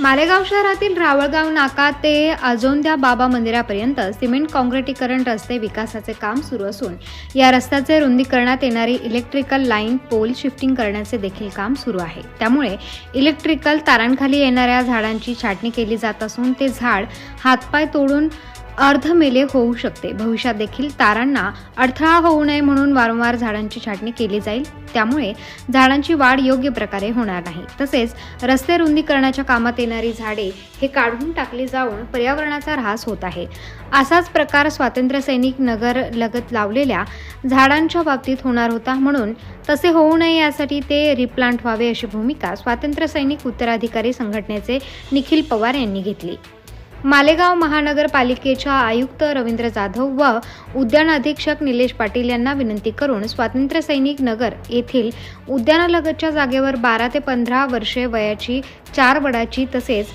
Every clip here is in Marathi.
मालेगाव शहरातील रावळगाव नाका ते अजोंद्या बाबा मंदिरापर्यंत सिमेंट काँक्रिटीकरण रस्ते विकासाचे काम सुरू असून या रस्त्याचे रुंदीकरणात येणारी इलेक्ट्रिकल लाईन पोल शिफ्टिंग करण्याचे देखील काम सुरू आहे. त्यामुळे इलेक्ट्रिकल तारांखाली येणाऱ्या झाडांची छाटणी केली जात असून ते झाड हातपाय तोडून अर्धमेले होऊ शकते. भविष्यात देखील तारांना अडथळा होऊ नये म्हणून वारंवार झाडांची छाटणी केली जाईल. त्यामुळे झाडांची वाढ योग्य प्रकारे होणार नाही. तसेच रस्ते रुंदीकरणाच्या कामात येणारी झाडे हे काढून टाकली जाऊन पर्यावरणाचा ऱ्हास होत आहे. असाच प्रकार स्वातंत्र्य सैनिक नगर लगत लावलेल्या झाडांच्या बाबतीत होणार होता म्हणून तसे होऊ नये यासाठी ते रिप्लांट व्हावे अशी भूमिका स्वातंत्र्य सैनिक उत्तराधिकारी संघटनेचे निखिल पवार यांनी घेतली. मालेगाव महानगरपालिकेच्या आयुक्त रवींद्र जाधव व उद्यान अधीक्षक निलेश पाटील यांना विनंती करून स्वातंत्र्य सैनिक नगर येथील उद्यानालगतच्या जागेवर बारा ते पंधरा वर्षे वयाची चार वडाची तसेच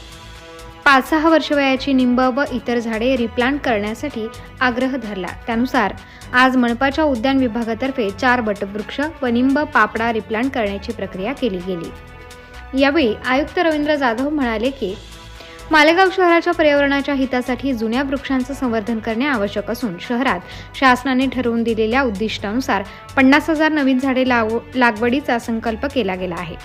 पाच सहा वर्ष वयाची निंब व इतर झाडे रिप्लांट करण्यासाठी आग्रह धरला. त्यानुसार आज मनपाच्या उद्यान विभागातर्फे चार बटवृक्ष व निंब पापडा रिप्लांट करण्याची प्रक्रिया केली गेली. यावेळी आयुक्त रवींद्र जाधव म्हणाले की मालेगाव शहराच्या पर्यावरणाच्या हितासाठी जुन्या वृक्षांचं संवर्धन करणे आवश्यक असून शहरात शासनाने ठरवून दिलेल्या उद्दिष्टानुसार पन्नास हजार नवीन झाडे लाव लागवडीचा संकल्प केला गेला आहे.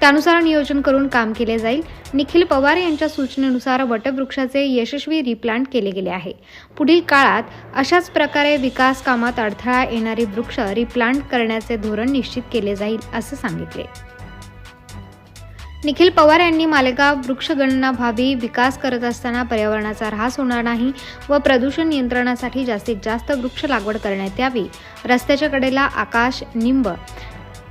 त्यानुसार नियोजन करून काम केले जाईल. निखिल पवार यांच्या सूचनेनुसार वटवृक्षाचे यशस्वी रिप्लांट केले गेले आहे. पुढील काळात अशाच प्रकारे विकास कामात अडथळा येणारे वृक्ष रिप्लांट करण्याचे धोरण निश्चित केले जाईल असं सांगितले. निखिल पवार यांनी मालेगाव वृक्षगणना भावी विकास करत असताना पर्यावरणाचा ऱ्हास होणार नाही व प्रदूषण नियंत्रणासाठी जास्तीत जास्त वृक्ष लागवड करण्यात यावी. रस्त्याच्या कडेला आकाश निंब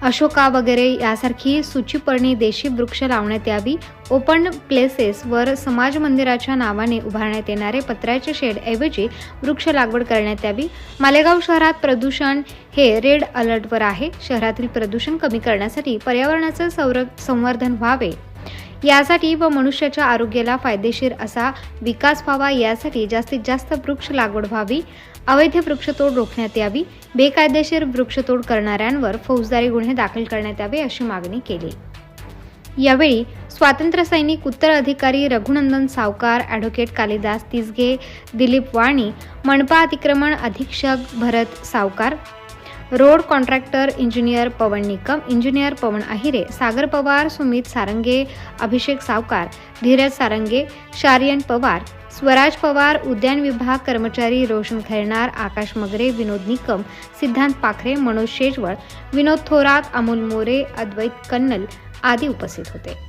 अशोका वगैरे यासारखी सूचीपर्णी देशी वृक्ष लावण्यात यावी. ओपन प्लेसेसवर समाज मंदिराच्या नावाने उभारण्यात येणारे पत्र्याचे शेड ऐवजी वृक्ष लागवड करण्यात यावी. मालेगाव शहरात प्रदूषण हे रेड अलर्टवर आहे. शहरातील प्रदूषण कमी करण्यासाठी पर्यावरणाचे संर संवर्धन व्हावे. यासाठी व मनुष्याच्या आरोग्याला फायदेशीर असा विकास व्हावा यासाठी जास्तीत जास्त वृक्ष लागवड व्हावी. अवैध वृक्षतोड रोखण्यात यावी. बेकायदेशीर वृक्षतोड करणाऱ्यांवर फौजदारी गुन्हे दाखल करण्यात यावे अशी मागणी केली. यावेळी स्वातंत्र्य सैनिक उत्तर अधिकारी रघुनंदन सावकार ॲडव्होकेट कालिदास तिसगे दिलीप वाणी मनपा अतिक्रमण अधीक्षक Bharat Sawkar road contractor engineer Pawan Nikam engineer Pawan Ahire Sagar Pawar Sumit Sarange Abhishek Sawkar Dheeraj Sarange शारियन Pawar Swaraj Pawar उद्यान विभाग कर्मचारी रोशन खैरनार आकाश मगरे विनोद निकम सिद्धांत पाखरे मनोज शेजवळ विनोद थोरात अमोल मोरे अद्वैत कन्नल आदी उपस्थित होते.